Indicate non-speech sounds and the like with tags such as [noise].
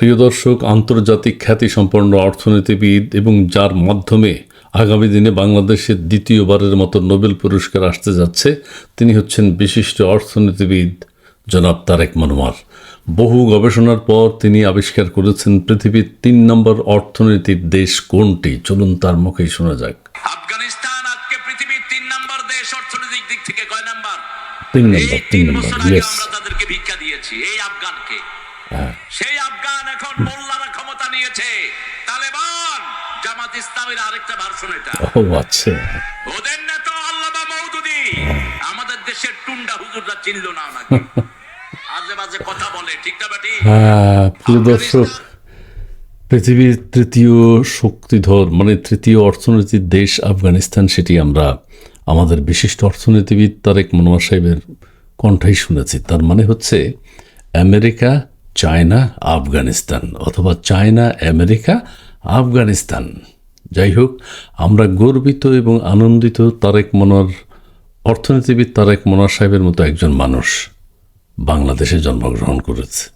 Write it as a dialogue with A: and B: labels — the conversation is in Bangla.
A: প্রিয় দর্শক আন্তর্জাতিক খ্যাতিসম্পন্ন অর্থনীতিবিদ এবং যার মাধ্যমে আগামী দিনে বাংলাদেশের দ্বিতীয়বারের মতো নোবেল পুরস্কার আসতে যাচ্ছে তিনি হচ্ছেন বিশিষ্ট অর্থনীতিবিদ জনাব তারেক মনোয়ার। বহু গবেষণার পর তিনি আবিষ্কার করেছেন পৃথিবীর তিন নম্বর অর্থনীতির দেশ কোনটি। চলুন তার মুখেই শোনা যাক।
B: আফগানিস্তান আজকে পৃথিবীর তিন নাম্বার দেশ অর্থনৈতিক দিক থেকে। কয় নাম্বার?
A: তিন নম্বর তিন নম্বর
B: আমরা তাদেরকে ভিক্ষা দিয়েছি এই আফগানকে। সেই আফগান এখন মোল্লারা ক্ষমতা নিয়েছে। তালেবান জামাত ইসলামের আরেকটা ভার্সন এটা।
A: ও আচ্ছা।
B: ওদের নেতা আল্লামা মৌদুদি আমাদের দেশের টুন্ডা হুজুররা চিনল না নাকি [laughs] আজে বাজে কথা বলে ঠিক না বাটি?
A: হ্যাঁ প্রিয় দর্শক পৃথিবীর তৃতীয় শক্তিধর মানে তৃতীয় অর্থনীতির দেশ আফগানিস্তান সেটি আমরা আমাদের বিশিষ্ট অর্থনীতিবিদ তারেক মনোয়ার সাহেবের কণ্ঠেই শুনেছি। তার মানে হচ্ছে আমেরিকা চায়না, আফগানিস্তান অথবা চায়না, আমেরিকা, আফগানিস্তান। যাই হোক আমরা গর্বিত এবং আনন্দিত তারেক মনোয়ার, অর্থনীতিবিদ তারেক মনোয়ার সাহেবের মতো একজন মানুষ বাংলাদেশে জন্মগ্রহণ করেছে।